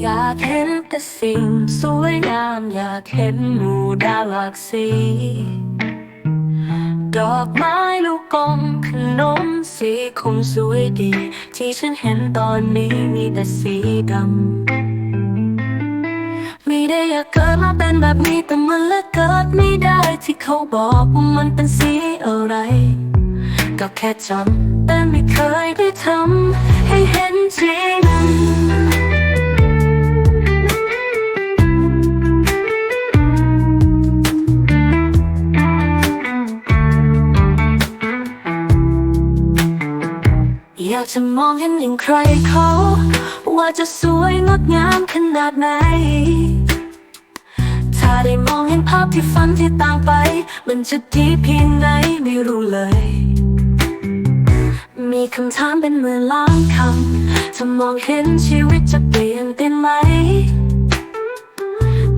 อยากเห็นแต่สิ่งสวยงาม อยากเห็นหมู่ดาวหลากสีดอกไม้ลูกกลมขนมสีคงสวยดี ที่ฉันเห็นตอนนี้มีแต่สีดำไม่ได้อยากเกิดมาเป็นแบบนี้แต่มันเลือกเกิดไม่ได้ที่เขาบอกว่ามันเป็นสีอะไรก็แค่จำแต่ไม่เคยได้ทำให้เห็นจริง อยากจะมองเห็นอย่างใครเขา ว่าจะสวยงดงามขนาดไหน ถ้าได้มองเห็นภาพที่ฝันที่ต่างไป มันจะดีเพียงไหนไม่รู้เลย มีคำถามเป็นหมื่นล้านคำถ้ามองเห็นชีวิตจะเปลี่ยนไปไหม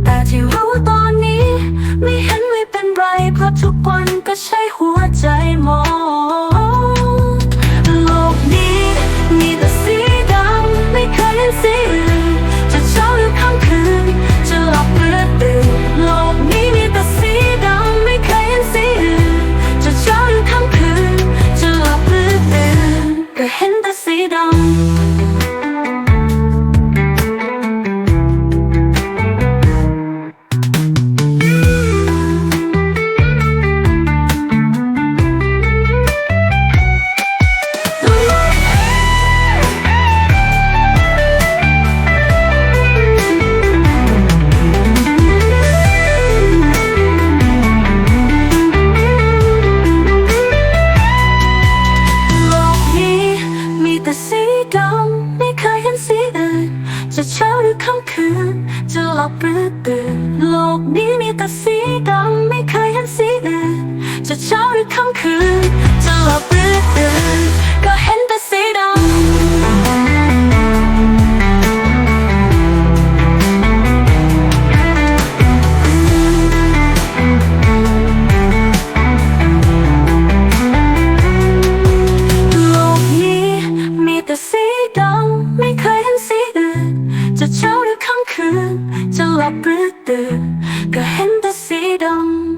แต่ที่รู้ตอนนี้ ไม่เห็นไม่เป็นไรเพราะทุกวันก็ใช้หัว แต่สีดำไม่เคยเห็นสีอื่น จะเช้าหรือค่ำคืน จะหลับหรือตื่นโลกนี้มีแต่สีดำไม่เคยเห็นสีอื่น จะเช้าหรือค่ำคืน จะเช้าหรือ